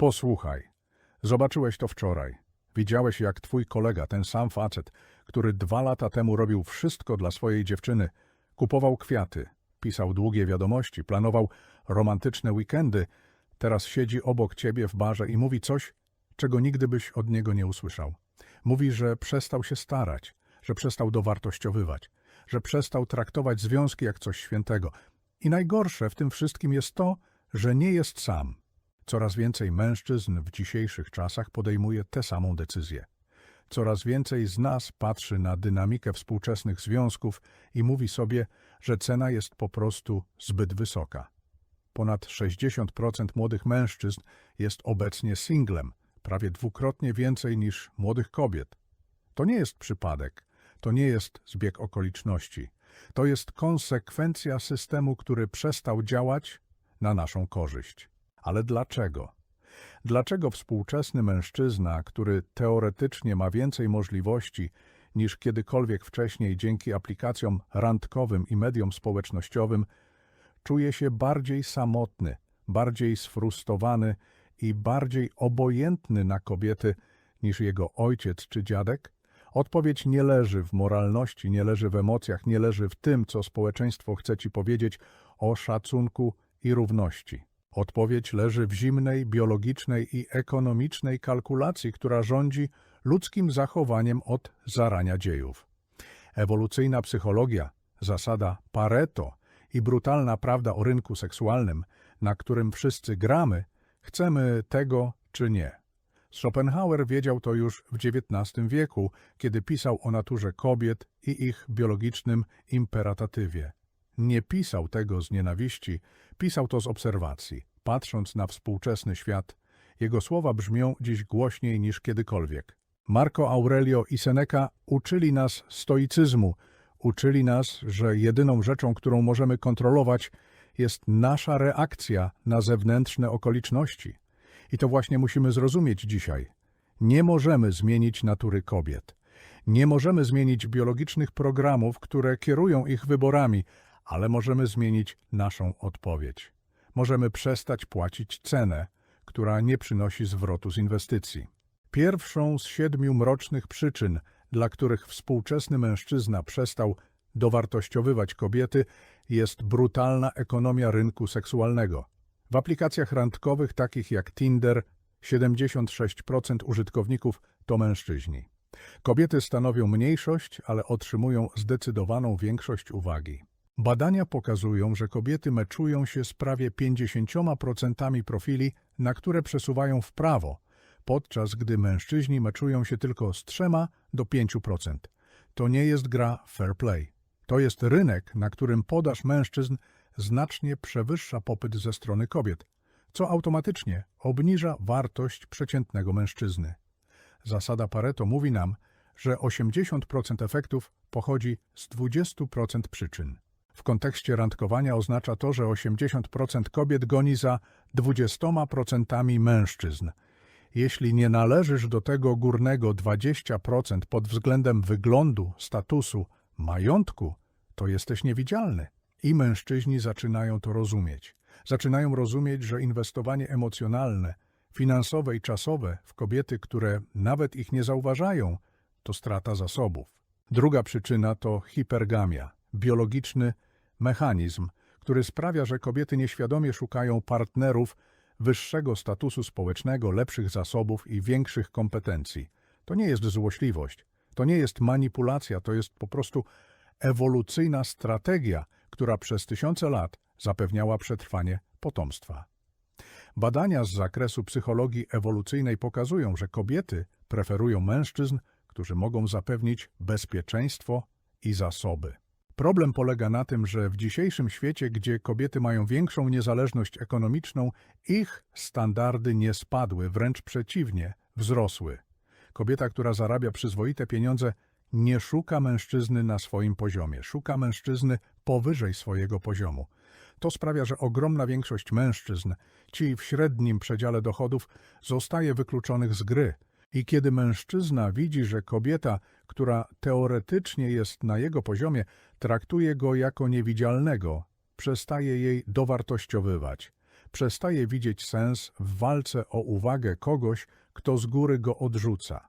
Posłuchaj. Zobaczyłeś to wczoraj. Widziałeś, jak twój kolega, ten sam facet, który dwa lata temu robił wszystko dla swojej dziewczyny, kupował kwiaty, pisał długie wiadomości, planował romantyczne weekendy, teraz siedzi obok ciebie w barze i mówi coś, czego nigdy byś od niego nie usłyszał. Mówi, że przestał się starać, że przestał dowartościowywać, że przestał traktować związki jak coś świętego. I najgorsze w tym wszystkim jest to, że nie jest sam. Coraz więcej mężczyzn w dzisiejszych czasach podejmuje tę samą decyzję. Coraz więcej z nas patrzy na dynamikę współczesnych związków i mówi sobie, że cena jest po prostu zbyt wysoka. Ponad 60% młodych mężczyzn jest obecnie singlem, prawie dwukrotnie więcej niż młodych kobiet. To nie jest przypadek, to nie jest zbieg okoliczności. To jest konsekwencja systemu, który przestał działać na naszą korzyść. Ale dlaczego? Dlaczego współczesny mężczyzna, który teoretycznie ma więcej możliwości niż kiedykolwiek wcześniej dzięki aplikacjom randkowym i mediom społecznościowym, czuje się bardziej samotny, bardziej sfrustrowany i bardziej obojętny na kobiety niż jego ojciec czy dziadek? Odpowiedź nie leży w moralności, nie leży w emocjach, nie leży w tym, co społeczeństwo chce ci powiedzieć o szacunku i równości. Odpowiedź leży w zimnej, biologicznej i ekonomicznej kalkulacji, która rządzi ludzkim zachowaniem od zarania dziejów. Ewolucyjna psychologia, zasada Pareto i brutalna prawda o rynku seksualnym, na którym wszyscy gramy, chcemy tego czy nie. Schopenhauer wiedział to już w XIX wieku, kiedy pisał o naturze kobiet i ich biologicznym imperatatywie. Nie pisał tego z nienawiści, pisał to z obserwacji. Patrząc na współczesny świat, jego słowa brzmią dziś głośniej niż kiedykolwiek. Marco Aurelio i Seneca uczyli nas stoicyzmu, uczyli nas, że jedyną rzeczą, którą możemy kontrolować, jest nasza reakcja na zewnętrzne okoliczności. I to właśnie musimy zrozumieć dzisiaj. Nie możemy zmienić natury kobiet. Nie możemy zmienić biologicznych programów, które kierują ich wyborami, ale możemy zmienić naszą odpowiedź. Możemy przestać płacić cenę, która nie przynosi zwrotu z inwestycji. Pierwszą z siedmiu mrocznych przyczyn, dla których współczesny mężczyzna przestał dowartościowywać kobiety, jest brutalna ekonomia rynku seksualnego. W aplikacjach randkowych takich jak Tinder 76% użytkowników to mężczyźni. Kobiety stanowią mniejszość, ale otrzymują zdecydowaną większość uwagi. Badania pokazują, że kobiety meczują się z prawie 50% profili, na które przesuwają w prawo, podczas gdy mężczyźni meczują się tylko z 3 do 5%. To nie jest gra fair play. To jest rynek, na którym podaż mężczyzn znacznie przewyższa popyt ze strony kobiet, co automatycznie obniża wartość przeciętnego mężczyzny. Zasada Pareto mówi nam, że 80% efektów pochodzi z 20% przyczyn. W kontekście randkowania oznacza to, że 80% kobiet goni za 20% mężczyzn. Jeśli nie należysz do tego górnego 20% pod względem wyglądu, statusu, majątku, to jesteś niewidzialny. I mężczyźni zaczynają to rozumieć. Zaczynają rozumieć, że inwestowanie emocjonalne, finansowe i czasowe w kobiety, które nawet ich nie zauważają, to strata zasobów. Druga przyczyna to hipergamia, biologiczny mechanizm, który sprawia, że kobiety nieświadomie szukają partnerów wyższego statusu społecznego, lepszych zasobów i większych kompetencji. To nie jest złośliwość, to nie jest manipulacja, to jest po prostu ewolucyjna strategia, która przez tysiące lat zapewniała przetrwanie potomstwa. Badania z zakresu psychologii ewolucyjnej pokazują, że kobiety preferują mężczyzn, którzy mogą zapewnić bezpieczeństwo i zasoby. Problem polega na tym, że w dzisiejszym świecie, gdzie kobiety mają większą niezależność ekonomiczną, ich standardy nie spadły, wręcz przeciwnie, wzrosły. Kobieta, która zarabia przyzwoite pieniądze, nie szuka mężczyzny na swoim poziomie, szuka mężczyzny powyżej swojego poziomu. To sprawia, że ogromna większość mężczyzn, ci w średnim przedziale dochodów, zostaje wykluczonych z gry. I kiedy mężczyzna widzi, że kobieta, która teoretycznie jest na jego poziomie, traktuje go jako niewidzialnego, przestaje jej dowartościowywać, przestaje widzieć sens w walce o uwagę kogoś, kto z góry go odrzuca.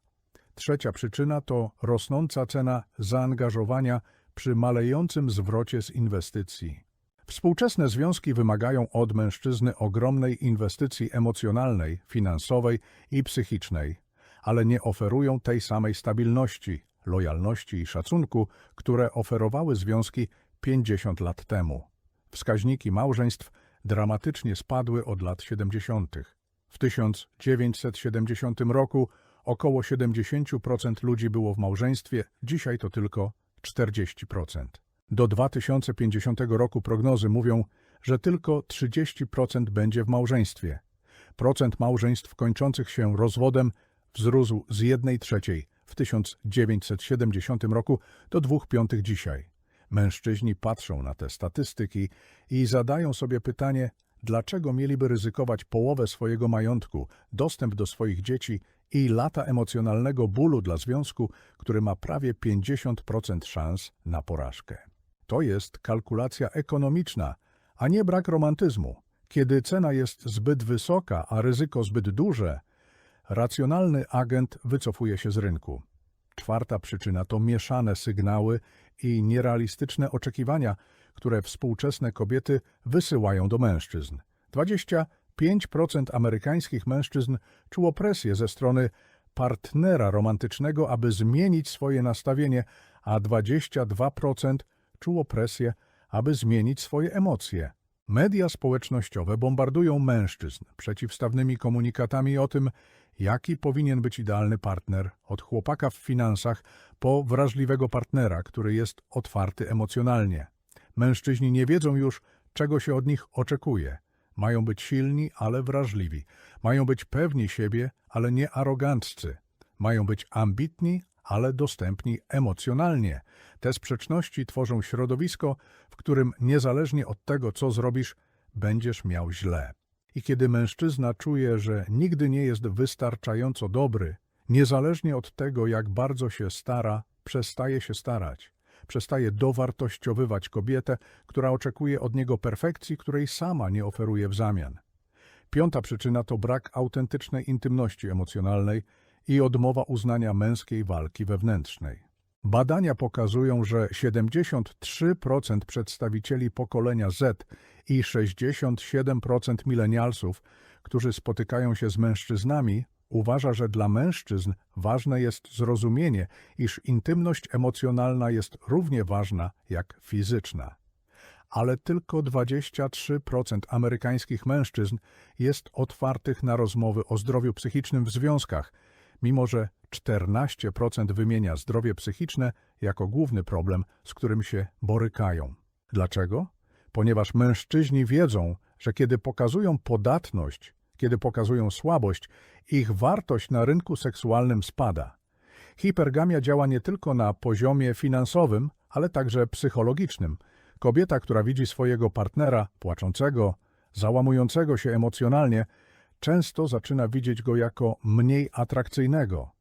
Trzecia przyczyna to rosnąca cena zaangażowania przy malejącym zwrocie z inwestycji. Współczesne związki wymagają od mężczyzny ogromnej inwestycji emocjonalnej, finansowej i psychicznej, ale nie oferują tej samej stabilności, lojalności i szacunku, które oferowały związki 50 lat temu. Wskaźniki małżeństw dramatycznie spadły od lat 70. W 1970 roku około 70% ludzi było w małżeństwie, dzisiaj to tylko 40%. Do 2050 roku prognozy mówią, że tylko 30% będzie w małżeństwie. Procent małżeństw kończących się rozwodem wzrósł z 1 trzeciej w 1970 roku do 2 piątych dzisiaj. Mężczyźni patrzą na te statystyki i zadają sobie pytanie, dlaczego mieliby ryzykować połowę swojego majątku, dostęp do swoich dzieci i lata emocjonalnego bólu dla związku, który ma prawie 50% szans na porażkę. To jest kalkulacja ekonomiczna, a nie brak romantyzmu. Kiedy cena jest zbyt wysoka, a ryzyko zbyt duże, racjonalny agent wycofuje się z rynku. Czwarta przyczyna to mieszane sygnały i nierealistyczne oczekiwania, które współczesne kobiety wysyłają do mężczyzn. 25% amerykańskich mężczyzn czuło presję ze strony partnera romantycznego, aby zmienić swoje nastawienie, a 22% czuło presję, aby zmienić swoje emocje. Media społecznościowe bombardują mężczyzn przeciwstawnymi komunikatami o tym, jaki powinien być idealny partner, od chłopaka w finansach po wrażliwego partnera, który jest otwarty emocjonalnie. Mężczyźni nie wiedzą już, czego się od nich oczekuje. Mają być silni, ale wrażliwi. Mają być pewni siebie, ale nie aroganccy. Mają być ambitni, ale dostępni emocjonalnie. Te sprzeczności tworzą środowisko, w którym niezależnie od tego, co zrobisz, będziesz miał źle. I kiedy mężczyzna czuje, że nigdy nie jest wystarczająco dobry, niezależnie od tego, jak bardzo się stara, przestaje się starać. Przestaje dowartościowywać kobietę, która oczekuje od niego perfekcji, której sama nie oferuje w zamian. Piąta przyczyna to brak autentycznej intymności emocjonalnej i odmowa uznania męskiej walki wewnętrznej. Badania pokazują, że 73% przedstawicieli pokolenia Z i 67% milenialsów, którzy spotykają się z mężczyznami, uważa, że dla mężczyzn ważne jest zrozumienie, iż intymność emocjonalna jest równie ważna jak fizyczna. Ale tylko 23% amerykańskich mężczyzn jest otwartych na rozmowy o zdrowiu psychicznym w związkach, mimo że 14% wymienia zdrowie psychiczne jako główny problem, z którym się borykają. Dlaczego? Ponieważ mężczyźni wiedzą, że kiedy pokazują podatność, kiedy pokazują słabość, ich wartość na rynku seksualnym spada. Hipergamia działa nie tylko na poziomie finansowym, ale także psychologicznym. Kobieta, która widzi swojego partnera płaczącego, załamującego się emocjonalnie, często zaczyna widzieć go jako mniej atrakcyjnego.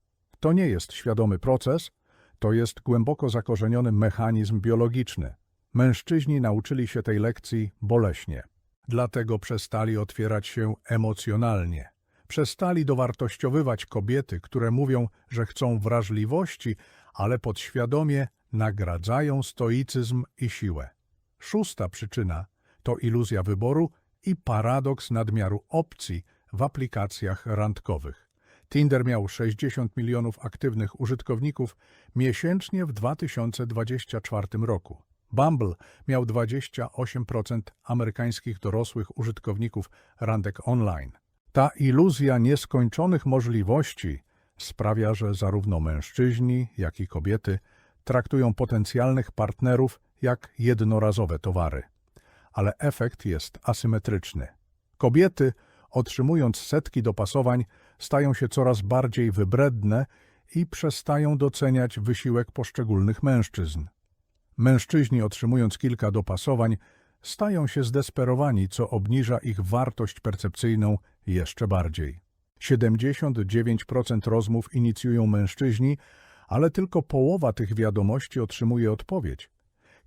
To nie jest świadomy proces, to jest głęboko zakorzeniony mechanizm biologiczny. Mężczyźni nauczyli się tej lekcji boleśnie. Dlatego przestali otwierać się emocjonalnie. Przestali dowartościowywać kobiety, które mówią, że chcą wrażliwości, ale podświadomie nagradzają stoicyzm i siłę. Szósta przyczyna to iluzja wyboru i paradoks nadmiaru opcji w aplikacjach randkowych. Tinder miał 60 milionów aktywnych użytkowników miesięcznie w 2024 roku. Bumble miał 28% amerykańskich dorosłych użytkowników randek online. Ta iluzja nieskończonych możliwości sprawia, że zarówno mężczyźni, jak i kobiety traktują potencjalnych partnerów jak jednorazowe towary. Ale efekt jest asymetryczny. Kobiety, otrzymując setki dopasowań, stają się coraz bardziej wybredne i przestają doceniać wysiłek poszczególnych mężczyzn. Mężczyźni, otrzymując kilka dopasowań, stają się zdesperowani, co obniża ich wartość percepcyjną jeszcze bardziej. 79% rozmów inicjują mężczyźni, ale tylko połowa tych wiadomości otrzymuje odpowiedź.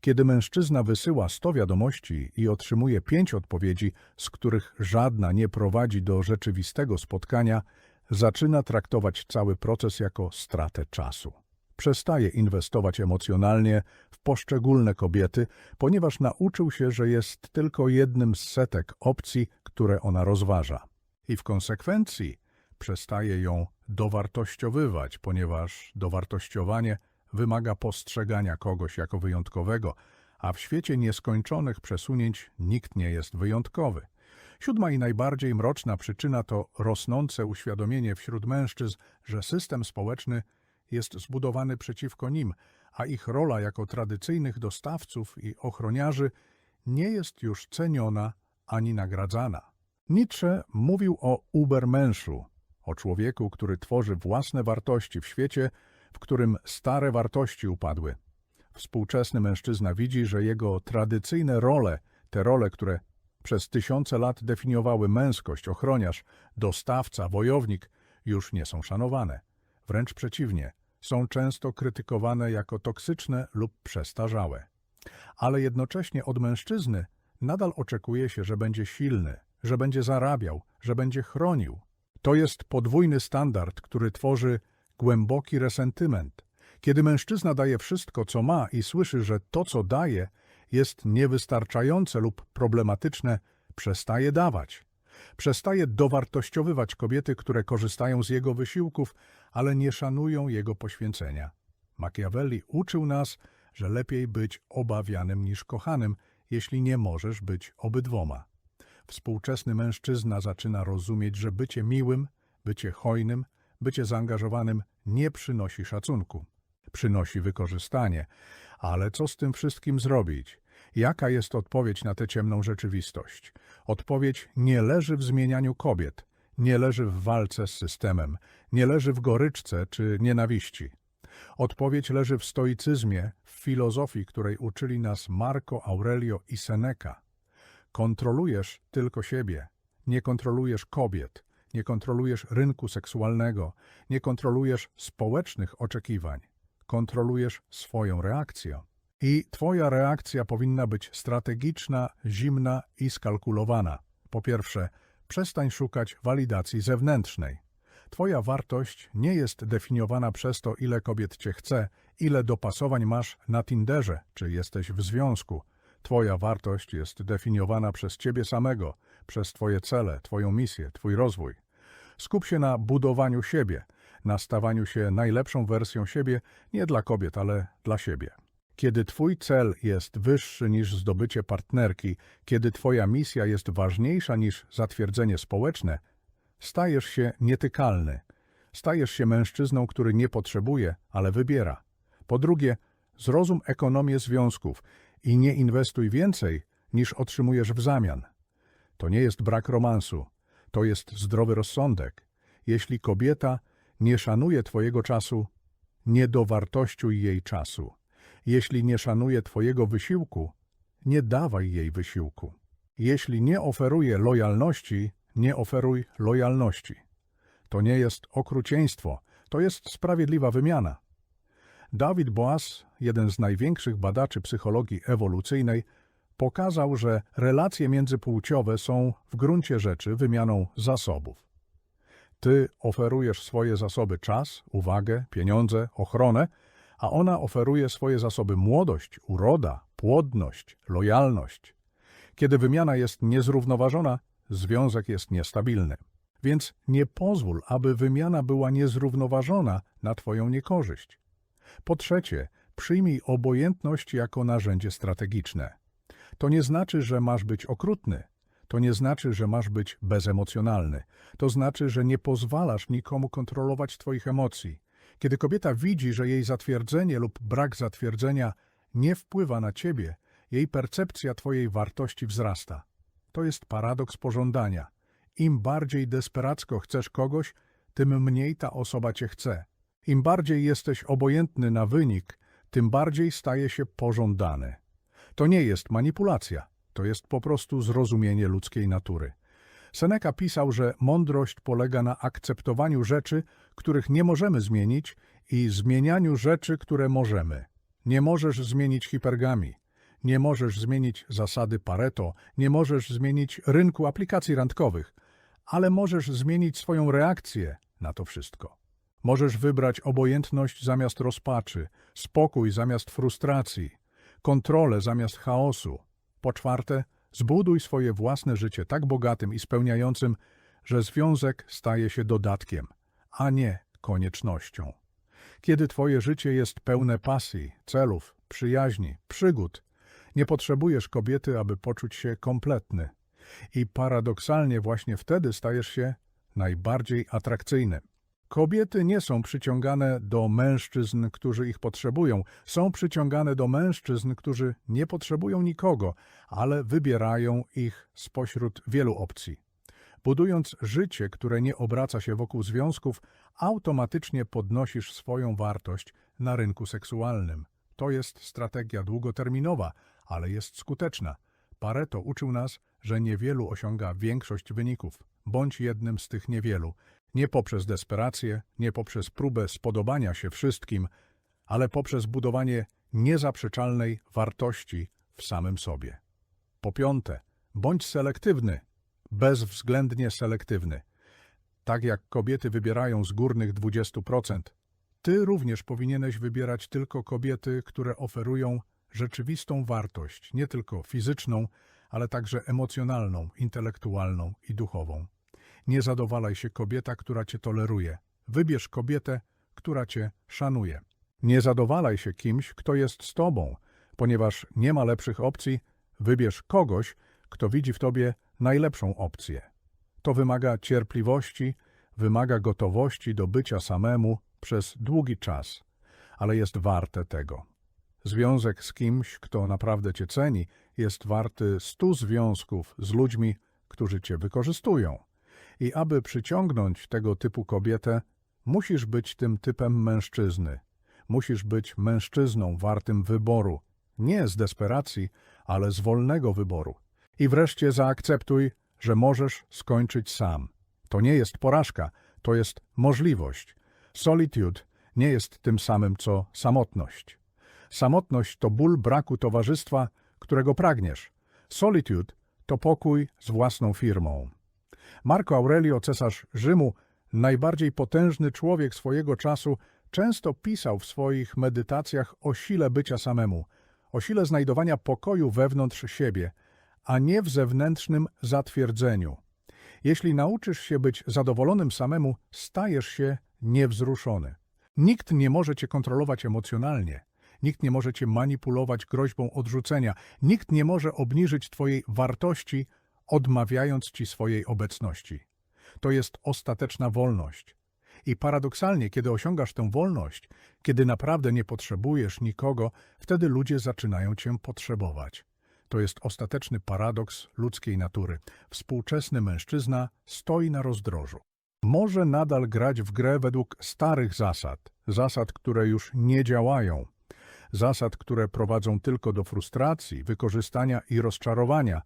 Kiedy mężczyzna wysyła 100 wiadomości i otrzymuje 5 odpowiedzi, z których żadna nie prowadzi do rzeczywistego spotkania, zaczyna traktować cały proces jako stratę czasu. Przestaje inwestować emocjonalnie w poszczególne kobiety, ponieważ nauczył się, że jest tylko jednym z setek opcji, które ona rozważa. I w konsekwencji przestaje ją dowartościowywać, ponieważ dowartościowanie wymaga postrzegania kogoś jako wyjątkowego, a w świecie nieskończonych przesunięć nikt nie jest wyjątkowy. Siódma i najbardziej mroczna przyczyna to rosnące uświadomienie wśród mężczyzn, że system społeczny jest zbudowany przeciwko nim, a ich rola jako tradycyjnych dostawców i ochroniarzy nie jest już ceniona ani nagradzana. Nietzsche mówił o Ubermenszu, o człowieku, który tworzy własne wartości w świecie, w którym stare wartości upadły. Współczesny mężczyzna widzi, że jego tradycyjne role, te role, które przez tysiące lat definiowały męskość, ochroniarz, dostawca, wojownik, już nie są szanowane. Wręcz przeciwnie, są często krytykowane jako toksyczne lub przestarzałe. Ale jednocześnie od mężczyzny nadal oczekuje się, że będzie silny, że będzie zarabiał, że będzie chronił. To jest podwójny standard, który tworzy głęboki resentyment. Kiedy mężczyzna daje wszystko, co ma i słyszy, że to, co daje, jest niewystarczające lub problematyczne, przestaje dawać. Przestaje dowartościowywać kobiety, które korzystają z jego wysiłków, ale nie szanują jego poświęcenia. Machiavelli uczył nas, że lepiej być obawianym niż kochanym, jeśli nie możesz być obydwoma. Współczesny mężczyzna zaczyna rozumieć, że bycie miłym, bycie hojnym, bycie zaangażowanym nie przynosi szacunku. Przynosi wykorzystanie. Ale co z tym wszystkim zrobić? Jaka jest odpowiedź na tę ciemną rzeczywistość? Odpowiedź nie leży w zmienianiu kobiet, nie leży w walce z systemem, nie leży w goryczce czy nienawiści. Odpowiedź leży w stoicyzmie, w filozofii, której uczyli nas Marco Aurelio i Seneca. Kontrolujesz tylko siebie, nie kontrolujesz kobiet, nie kontrolujesz rynku seksualnego, nie kontrolujesz społecznych oczekiwań, kontrolujesz swoją reakcję. I Twoja reakcja powinna być strategiczna, zimna i skalkulowana. Po pierwsze, przestań szukać walidacji zewnętrznej. Twoja wartość nie jest definiowana przez to, ile kobiet cię chce, ile dopasowań masz na Tinderze, czy jesteś w związku. Twoja wartość jest definiowana przez ciebie samego, przez Twoje cele, Twoją misję, Twój rozwój. Skup się na budowaniu siebie, na stawaniu się najlepszą wersją siebie, nie dla kobiet, ale dla siebie. Kiedy Twój cel jest wyższy niż zdobycie partnerki, kiedy Twoja misja jest ważniejsza niż zatwierdzenie społeczne, stajesz się nietykalny. Stajesz się mężczyzną, który nie potrzebuje, ale wybiera. Po drugie, zrozum ekonomię związków i nie inwestuj więcej, niż otrzymujesz w zamian. To nie jest brak romansu, to jest zdrowy rozsądek. Jeśli kobieta nie szanuje Twojego czasu, nie dowartościuj jej czasu. Jeśli nie szanuje Twojego wysiłku, nie dawaj jej wysiłku. Jeśli nie oferuje lojalności, nie oferuj lojalności. To nie jest okrucieństwo, to jest sprawiedliwa wymiana. David Boas, jeden z największych badaczy psychologii ewolucyjnej, pokazał, że relacje międzypłciowe są w gruncie rzeczy wymianą zasobów. Ty oferujesz swoje zasoby czas, uwagę, pieniądze, ochronę, a ona oferuje swoje zasoby młodość, uroda, płodność, lojalność. Kiedy wymiana jest niezrównoważona, związek jest niestabilny. Więc nie pozwól, aby wymiana była niezrównoważona na Twoją niekorzyść. Po trzecie, przyjmij obojętność jako narzędzie strategiczne. To nie znaczy, że masz być okrutny. To nie znaczy, że masz być bezemocjonalny. To znaczy, że nie pozwalasz nikomu kontrolować Twoich emocji. Kiedy kobieta widzi, że jej zatwierdzenie lub brak zatwierdzenia nie wpływa na ciebie, jej percepcja twojej wartości wzrasta. To jest paradoks pożądania. Im bardziej desperacko chcesz kogoś, tym mniej ta osoba cię chce. Im bardziej jesteś obojętny na wynik, tym bardziej staje się pożądany. To nie jest manipulacja, to jest po prostu zrozumienie ludzkiej natury. Seneca pisał, że mądrość polega na akceptowaniu rzeczy, których nie możemy zmienić i zmienianiu rzeczy, które możemy. Nie możesz zmienić hipergami. Nie możesz zmienić zasady Pareto, nie możesz zmienić rynku aplikacji randkowych, ale możesz zmienić swoją reakcję na to wszystko. Możesz wybrać obojętność zamiast rozpaczy, spokój zamiast frustracji, kontrolę zamiast chaosu. Po czwarte, zbuduj swoje własne życie tak bogatym i spełniającym, że związek staje się dodatkiem, a nie koniecznością. Kiedy twoje życie jest pełne pasji, celów, przyjaźni, przygód, nie potrzebujesz kobiety, aby poczuć się kompletny. I paradoksalnie właśnie wtedy stajesz się najbardziej atrakcyjny. Kobiety nie są przyciągane do mężczyzn, którzy ich potrzebują. Są przyciągane do mężczyzn, którzy nie potrzebują nikogo, ale wybierają ich spośród wielu opcji. Budując życie, które nie obraca się wokół związków, automatycznie podnosisz swoją wartość na rynku seksualnym. To jest strategia długoterminowa, ale jest skuteczna. Pareto uczył nas, że niewielu osiąga większość wyników. Bądź jednym z tych niewielu. Nie poprzez desperację, nie poprzez próbę spodobania się wszystkim, ale poprzez budowanie niezaprzeczalnej wartości w samym sobie. Po piąte, bądź selektywny, bezwzględnie selektywny. Tak jak kobiety wybierają z górnych 20%, ty również powinieneś wybierać tylko kobiety, które oferują rzeczywistą wartość, nie tylko fizyczną, ale także emocjonalną, intelektualną i duchową. Nie zadowalaj się kobieta, która cię toleruje. Wybierz kobietę, która cię szanuje. Nie zadowalaj się kimś, kto jest z tobą, ponieważ nie ma lepszych opcji. Wybierz kogoś, kto widzi w tobie najlepszą opcję. To wymaga cierpliwości, wymaga gotowości do bycia samemu przez długi czas, ale jest warte tego. Związek z kimś, kto naprawdę cię ceni, jest warty stu związków z ludźmi, którzy cię wykorzystują. I aby przyciągnąć tego typu kobietę, musisz być tym typem mężczyzny. Musisz być mężczyzną wartym wyboru, nie z desperacji, ale z wolnego wyboru. I wreszcie zaakceptuj, że możesz skończyć sam. To nie jest porażka, to jest możliwość. Solitude nie jest tym samym co samotność. Samotność to ból braku towarzystwa, którego pragniesz. Solitude to pokój z własną firmą. Marco Aurelio, cesarz Rzymu, najbardziej potężny człowiek swojego czasu, często pisał w swoich medytacjach o sile bycia samemu, o sile znajdowania pokoju wewnątrz siebie, a nie w zewnętrznym zatwierdzeniu. Jeśli nauczysz się być zadowolonym samemu, stajesz się niewzruszony. Nikt nie może cię kontrolować emocjonalnie. Nikt nie może cię manipulować groźbą odrzucenia. Nikt nie może obniżyć twojej wartości, odmawiając ci swojej obecności. To jest ostateczna wolność. I paradoksalnie, kiedy osiągasz tę wolność, kiedy naprawdę nie potrzebujesz nikogo, wtedy ludzie zaczynają cię potrzebować. To jest ostateczny paradoks ludzkiej natury. Współczesny mężczyzna stoi na rozdrożu. Może nadal grać w grę według starych zasad, zasad, które już nie działają, zasad, które prowadzą tylko do frustracji, wykorzystania i rozczarowania,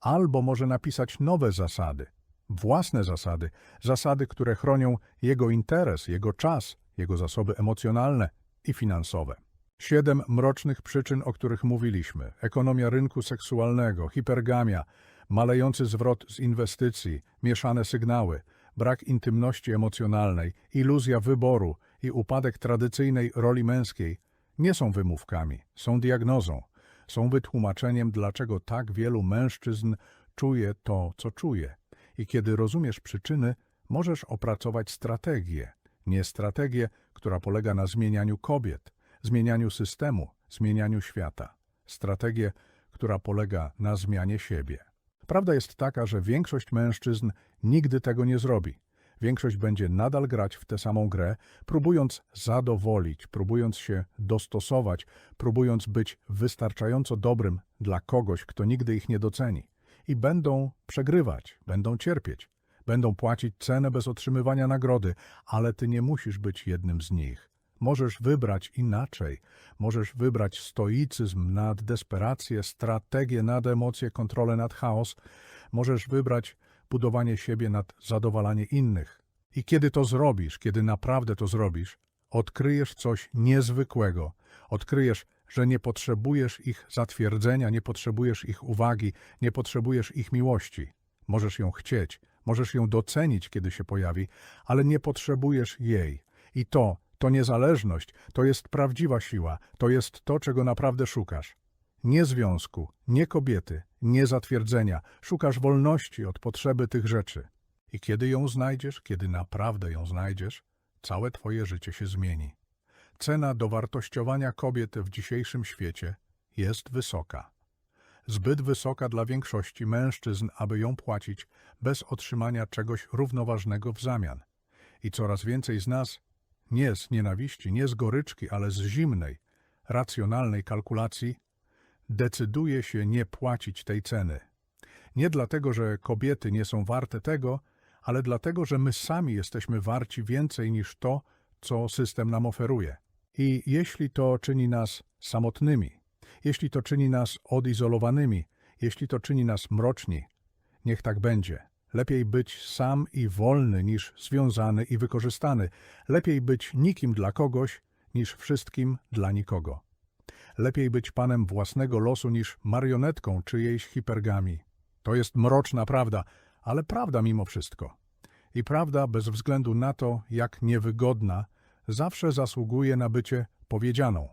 albo może napisać nowe zasady, własne zasady, zasady, które chronią jego interes, jego czas, jego zasoby emocjonalne i finansowe. Siedem mrocznych przyczyn, o których mówiliśmy: ekonomia rynku seksualnego, hipergamia, malejący zwrot z inwestycji, mieszane sygnały, brak intymności emocjonalnej, iluzja wyboru i upadek tradycyjnej roli męskiej nie są wymówkami, są diagnozą, są wytłumaczeniem, dlaczego tak wielu mężczyzn czuje to, co czuje. I kiedy rozumiesz przyczyny, możesz opracować strategię, nie strategię, która polega na zmienianiu kobiet, zmienianiu systemu, zmienianiu świata. Strategię, która polega na zmianie siebie. Prawda jest taka, że większość mężczyzn nigdy tego nie zrobi. Większość będzie nadal grać w tę samą grę, próbując zadowolić, próbując się dostosować, próbując być wystarczająco dobrym dla kogoś, kto nigdy ich nie doceni. I będą przegrywać, będą cierpieć, będą płacić cenę bez otrzymywania nagrody, ale ty nie musisz być jednym z nich. Możesz wybrać inaczej. Możesz wybrać stoicyzm nad desperację, strategię nad emocje, kontrolę nad chaos. Możesz wybrać budowanie siebie nad zadowalanie innych. I kiedy to zrobisz, kiedy naprawdę to zrobisz, odkryjesz coś niezwykłego. Odkryjesz, że nie potrzebujesz ich zatwierdzenia, nie potrzebujesz ich uwagi, nie potrzebujesz ich miłości. Możesz ją chcieć, możesz ją docenić, kiedy się pojawi, ale nie potrzebujesz jej. I to, to niezależność, to jest prawdziwa siła, to jest to, czego naprawdę szukasz. Nie związku, nie kobiety, nie zatwierdzenia. Szukasz wolności od potrzeby tych rzeczy. I kiedy ją znajdziesz, kiedy naprawdę ją znajdziesz, całe twoje życie się zmieni. Cena dowartościowania kobiet w dzisiejszym świecie jest wysoka. Zbyt wysoka dla większości mężczyzn, aby ją płacić bez otrzymania czegoś równoważnego w zamian. I coraz więcej z nas nie z nienawiści, nie z goryczki, ale z zimnej, racjonalnej kalkulacji decyduje się nie płacić tej ceny. Nie dlatego, że kobiety nie są warte tego, ale dlatego, że my sami jesteśmy warci więcej niż to, co system nam oferuje. I jeśli to czyni nas samotnymi, jeśli to czyni nas odizolowanymi, jeśli to czyni nas mroczni, niech tak będzie. Lepiej być sam i wolny niż związany i wykorzystany. Lepiej być nikim dla kogoś niż wszystkim dla nikogo. Lepiej być panem własnego losu niż marionetką czyjejś hipergami. To jest mroczna prawda, ale prawda mimo wszystko. I prawda, bez względu na to, jak niewygodna, zawsze zasługuje na bycie powiedzianą.